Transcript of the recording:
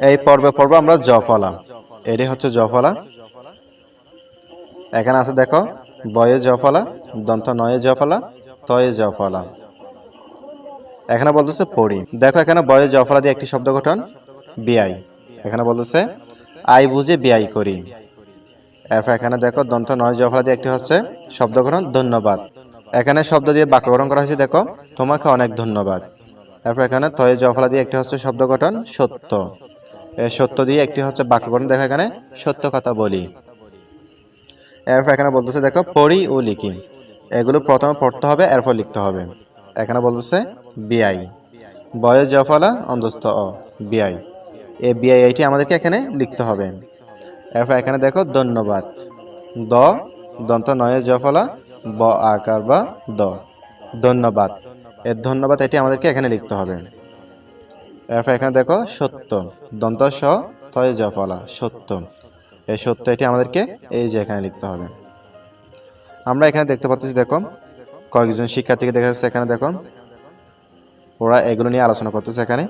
এই পর্বে পর্ব আমরা জফলা। এটি হচ্ছে জফলা। এখানে আছে দেখো, বয়ে জফলা, দন্ত নয়ে জফলা, তয়ে জফলা। এখানে বলতেছে পড়ি। দেখো এখানে বয়ে জফলা দিয়ে একটি শব্দ গঠন বিআই এখানে বলতেছে, আই বুঝে বিআই করি। এরপর এখানে দেখো, দন্ত নয় জফলা দিয়ে একটি হচ্ছে শব্দ গঠন, ধন্যবাদ। এখানে শব্দ দিয়ে বাক্য গঠন করা হয়েছে, দেখো, তোমাকে অনেক ধন্যবাদ। এরপর এখানে তয়ে জফলা দিয়ে একটি হচ্ছে শব্দ গঠন, সত্য। সত্য দিয়ে একটি হচ্ছে বাক্য গঠন দেখো এখানে, সত্য কথা বলি। এরপর এখানে বলতেছে, দেখো, পড়ি ও লিখি। এগুলো প্রথমে পড়তে হবে, এরপর লিখতে হবে। এখানে বলতেছে, বিআই। বয়ে জফলা, অন্তস্থ অ, বিআই। এই বিআই আইটি আমাদেরকে এখানে লিখতে হবে। এরপর এখানে দেখো, ধন্যবাদ। দ, দন্ত নয় জফলা, ব আকার বা দ। ধন্যবাদ। এর ধন্যবাদ, এটি আমাদেরকে এখানে লিখতে হবে। এরপর এখানে দেখো সত্য। দন্ত স তয়ে জফলা সত্য। এই সত্য এটি আমাদেরকে এই যে এখানে লিখতে হবে। আমরা এখানে দেখতে পাচ্ছি দেখো, কয়েকজন শিক্ষার্থীকে দেখা যাচ্ছে এখানে দেখো। ওরা এগুলো নিয়ে আলোচনা করতেছে এখানে।